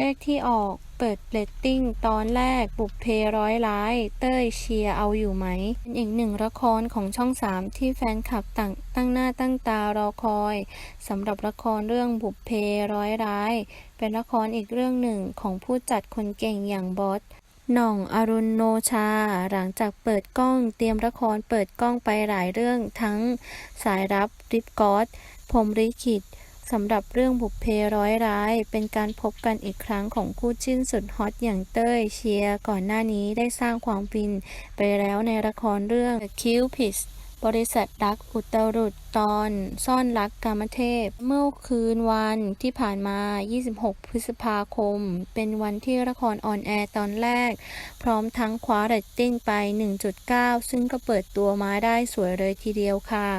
เลขที่ออกเปิดเรตติ้งตอนแรกบุพเพร้อยร้าย เต้ยเชียร์เอาอยู่ไหม เป็นอีกหนึ่งละครของช่องสามที่แฟนคลับต่างตั้งหน้าตั้งตารอคอยสำหรับละครเรื่องบุพเพร้อยร้าย เป็นละครอีกเรื่องหนึ่งของผู้จัดคนเก่งอย่างบอสหน่องอรุณโนชา หลังจากเปิดกล้องเตรียมละครเปิดกล้องไปหลายเรื่องทั้งสายรับริบกอสพรมลิขิต สำหรับเรื่องบุพเพร้อยร้าย เป็นการพบกันอีกครั้งของคู่จิ้นสุดฮอตอย่างเต้ยเชียร์ก่อนหน้านี้ได้สร้างความฟินไปแล้วในละครเรื่อง The Cupid บริษัทรักอุตรุดตอนซ่อนรักกามเทพ เมื่อคืนวันที่ผ่านมา 26 พฤษภาคม เป็นวันที่ละครออนแอร์ตอนแรก พร้อมทั้งคว้าเรตติ้งไป 1.9 ซึ่งก็เปิดตัวมาได้สวยเลยทีเดียวค่ะ